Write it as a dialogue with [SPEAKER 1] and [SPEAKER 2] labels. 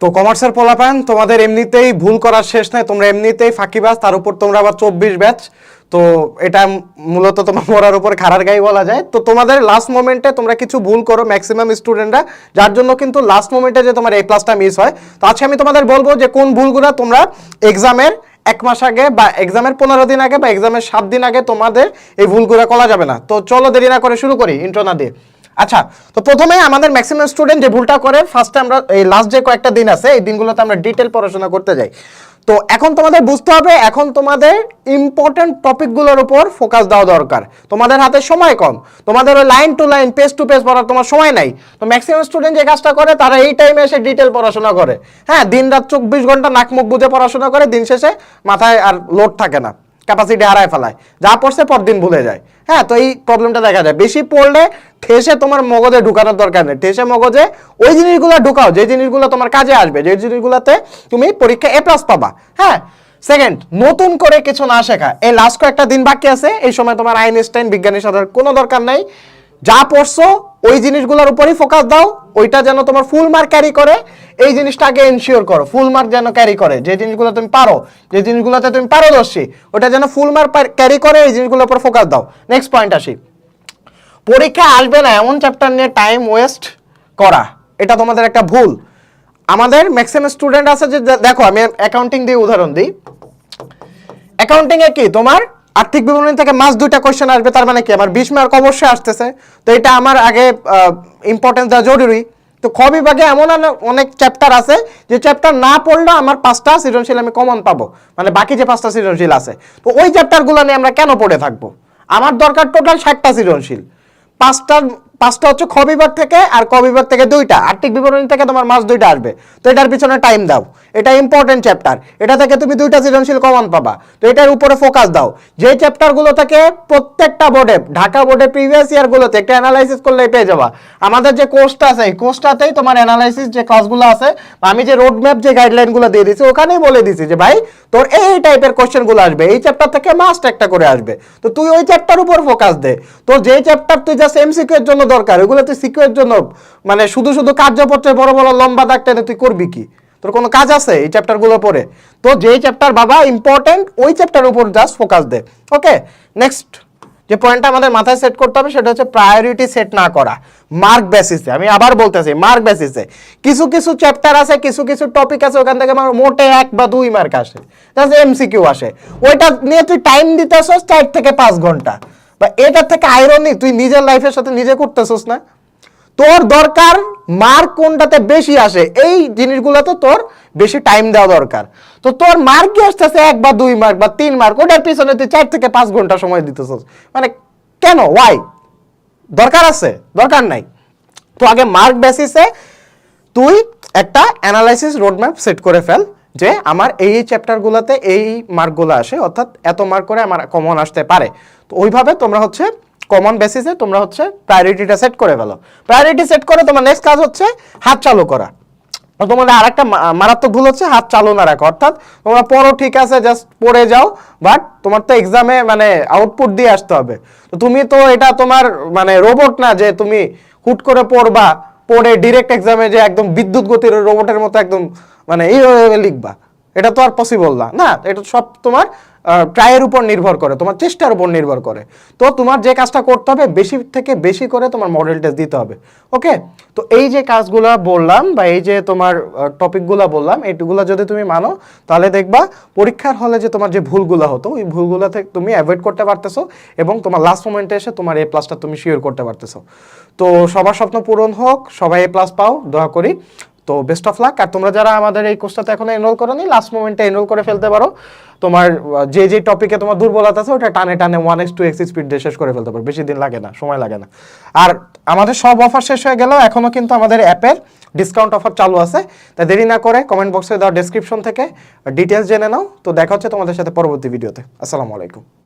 [SPEAKER 1] তো কমার্সের পোলাপান, তোমাদের এমনিতেই ভুল করার শেষ নাই, তোমরা এমনিতেই ফাঁকি ফাঁকিবাজ তার উপর তোমরা আবার চব্বিশ ব্যাচ। তো এটা মূলত তোমার পড়ার উপর খারার গাই বলা যায়। তো তোমাদের লাস্ট মোমেন্টে তোমরা কিছু ভুল করো ম্যাক্সিমাম স্টুডেন্টরা যার জন্য কিন্তু লাস্ট মোমেন্টে যে তোমার এই প্লাসটা মিস হয়। তো আজকে আমি তোমাদের বলব যে কোন ভুলগুলো তোমরা এক্সামের এক মাস আগে বা এক্সামের পনেরো দিন আগে বা এক্সামের সাত দিন আগে তোমাদের এই ভুলগুলো করা যাবে না। তো চলো দেরি না করে শুরু করি ইন্ট্রো না দিয়ে। আচ্ছা তো প্রথমে আমাদের ম্যাক্সিমাম স্টুডেন্ট যে ভুলটা করে ফার্স্টে আমরা, এই লাস্ট যে কয়েকটা দিন আছে, এই দিনগুলোতে আমরা ডিটেল পড়াশোনা করতে যাই। তো এখন তোমাদের বুঝতে হবে, এখন তোমাদের ইম্পর্টেন্ট টপিকগুলোর উপর ফোকাস দেওয়া দরকার। তোমাদের হাতে সময় কম। তোমাদের ওই line to line page to page পড়ার তোমার সময় নাই। তো ম্যাক্সিমাম স্টুডেন্ট যে কাজটা করে, তারা এই টাইমে এসে ডিটেল পড়াশোনা করে। হ্যাঁ দিন রাত চব্বিশ ঘণ্টা নাক মুখ বুঝে পড়াশোনা করে, দিন শেষে মাথায় আর লোড থাকে না। ক্যাপাসিটি হারায় ফেলায়। যা পড়ছে পরদিন ভুলে যায়। হ্যাঁ তো এই প্রবলেমটা দেখা যায়। বেশি পড়লে ঠেসে তোমার মগজে ঢুকানোর দরকার নেই। ঠেসে মগজে ওই জিনিসগুলো ঢুকাও, যে জিনিসগুলো তোমার কাজে আসবে, যে জিনিসগুলোতে তুমি পরীক্ষা এ প্লাস পাবা। হ্যাঁ সেকেন্ড নতুন করে কিছু না শেখা। এই লাস্ট কয়েকটা দিন বাকি আছে। এই সময় তোমার আইনস্টাইন বিজ্ঞানী সাধারণ কোনো দরকার নাই। যা পড়ছো ওই জিনিসগুলোর উপরই ফোকাস দাও, ওইটা যেন তোমার ফুল মার্ক ক্যারি করে, এই জিনিসটা আগে এনশিওর করো ফুল মার্ক যেন ক্যারি করে, যে জিনিসগুলো তুমি পারো, যে জিনিসগুলোতে তুমি পারদর্শী, ওটা যেন ফুল মার্ক ক্যারি করে, এই জিনিসগুলোর উপর ফোকাস দাও। নেক্সট পয়েন্ট আসি। পরীক্ষা আসবে না, এমন চ্যাপ্টার নিয়ে টাইম ওয়েস্ট করা, এটা তোমাদের একটা ভুল। আমাদের ম্যাক্সিমাম স্টুডেন্ট আছে যে দেখো, আমি অ্যাকাউন্টিং দিয়ে উদাহরণ দিই। অ্যাকাউন্টিংয়ে কি? তোমার আর্থিক বিবরণী থেকে মাস দুইটা কোয়েশ্চেন আসবে, তার মানে কি? আমার বিশ মার্ক অবশ্যই আসতেছে। তো এটা আমার আগে ইম্পর্টেন্স দেওয়া জরুরি। তো খ বিভাগে এমন অনেক চ্যাপ্টার আছে, যে চ্যাপ্টার না পড়লে আমার পাঁচটা সৃজনশীল আমি কমন পাবো। মানে বাকি যে পাঁচটা সৃজনশীল আছে। তো ওই চ্যাপ্টারগুলো নিয়ে আমরা কেন পড়ে থাকব? আমার দরকার টোটাল ষাটটা সৃজনশীল। পাঁচটা পাঁচটা হচ্ছে খ বিভাগ থেকে আর ক বিভাগ থেকে দুইটা। আর্থিক বিবরণী থেকে তোমার মাস দুইটা আসবে। তো এটার পিছনে টাইম দাও। এটা ইম্পর্টেন্ট চ্যাপ্টার এটা থেকে তুমি দুইটা সৃজনশীল কমন পাবা। তো এটার উপরে ফোকাস দাও। যে চ্যাপ্টারগুলো থেকে প্রত্যেকটা বোর্ডে ঢাকা বোর্ডে প্রিভিয়াস ইয়ারগুলোতে একটা অ্যানালাইসিস করলেই পেয়ে যাবা। আমাদের যে কোর্সটা আছে, এই কোর্সটাতেই তোমার অ্যানালাইসিস যে ক্লাসগুলো আছে, আমি যে রোড ম্যাপ যে গাইডলাইনগুলো দিয়ে দিছি, ওখানেই বলে দিছি যে, ভাই, তোর এই টাইপের কোশ্চেনগুলো আসবে। এই চ্যাপ্টার থেকে মাস্ট একটা করে আসবে। তো তুই ওই চ্যাপ্টার উপর ফোকাস দে। তোর যে চ্যাপ্টার তুই জাস্ট এমসিকিউ এর জন্য দরকার ওগুলো তুই সিকিউ এর জন্য মানে শুধু শুধু কার্যপত্রে বড় বড় লম্বা দাগ টেনে তুই করবি কি? তোর কোনো কাজ আছে এই চ্যাপ্টারগুলো পড়ে? তো যেই চ্যাপ্টার বাবা ইম্পর্টেন্ট ওই চ্যাপ্টার উপর জাস্ট ফোকাস দে ওকে নেক্সট যে পয়েন্টটা আমাদের মাথায় সেট করতে হবে, সেটা হচ্ছে প্রায়োরিটি সেট না করা মার্ক বেসিসে আমি আবার বলতেছি মার্ক বেসিসে কিছু কিছু চ্যাপ্টার আছে, কিছু কিছু টপিক আছে, ওখান থেকে আমার মোটে এক বা দুই মার্ক আসে জাস্ট এমসিকিউ আসে। ওইটা নিয়ে তুই টাইম দিতেছস চার থেকে পাঁচ ঘণ্টা। বা এটার থেকে আইরনি তুই নিজের লাইফের সাথে নিজে করতেছস না। তোর দরকার মার্ক কোনটাতে বেশি আসে, এই জিনিসগুলোতে তোর বেশি টাইম দেওয়া দরকার। তো তোর মার্ক কি আসতেছে? এক বা দুই মার্ক বা তিন মার্ক ওটার পিছনে তুই চার থেকে পাঁচ ঘণ্টা সময় দিতেছস। মানে কেন? ওয়াই দরকার আছে? দরকার নাই। তো আগে মার্ক বেসিসে তুই একটা অ্যানালাইসিস রোডম্যাপ সেট করে ফেল। যে আমার এই এই চ্যাপ্টারগুলোতে এই মার্কগুলো আসে, অর্থাৎ এত মার্ক করে আমার কমন আসতে পারে। তো ওইভাবে তোমরা হচ্ছে কমন বেসিসে তোমরা হচ্ছে প্রায়োরিটিটা সেট করে ফেলো। প্রায়োরিটি সেট করে তোমার নেক্সট কাজ হচ্ছে হাত চালু করা। তোমাদের আরেকটা মা- মারাত্মক ভুল হচ্ছে হাত চালু না রাখা। অর্থাৎ তোমরা পড়ো, ঠিক আছে জাস্ট পড়ে যাও বাট তোমার তো এক্সামে মানে আউটপুট দিয়ে আসতে হবে। তো তুমি তো এটা তোমার মানে রোবট না যে তুমি হুট করে পড়বা, পড়ে ডিরেক্ট এক্সামে যে একদম বিদ্যুৎ গতির রোবটের মতো একদম মানে এইভাবে লিখবা। এটা তো আর পসিবল না। না, এটা সব তোমার ট্রায়ের উপর নির্ভর করে, তোমার চেষ্টার উপর নির্ভর করে। তো তোমার যে কাজটা করতে হবে, বেশি থেকে বেশি করে তোমার মডেল টেস্ট দিতে হবে। ওকে তো এই যে কাজগুলো বললাম বা এই যে তোমার টপিকগুলো বললাম এইগুলো যদি তুমি মানো, তাহলে দেখবা পরীক্ষার হলে যে তোমার যে ভুলগুলো হতো, ওই ভুলগুলো থেকে তুমি অ্যাভয়েড করতে পারতেছো এবং তোমার লাস্ট মোমেন্টে এসে তোমার এ প্লাসটা তুমি শিওর করতে পারতেছো। তো সবার স্বপ্ন পূরণ হোক, সবাই এ প্লাস পাও, দোয়া করি। তো বেস্ট অফ লাক আর তোমরা যারা আমাদের এই কোর্সটাতে এখনও এনরোল করোনি লাস্ট মোমেন্টে এনরোল করে ফেলতে পারো। তোমার যে যে টপিকে তোমার দুর্বলতা আছে, ওটা টানে টানে one X two X speed দিয়ে শেষ করে ফেলতে পারো। বেশি দিন লাগে না, সময় লাগে না। আর আমাদের সব অফার শেষ হয়ে গেলেও এখনও কিন্তু আমাদের অ্যাপের ডিসকাউন্ট অফার চালু আছে। তাই দেরি না করে কমেন্ট বক্সে দেওয়া ডেসক্রিপশন থেকে ডিটেলস জেনে নাও। তো দেখা হচ্ছে তোমাদের সাথে পরবর্তী ভিডিওতে আসসালামু আলাইকুম।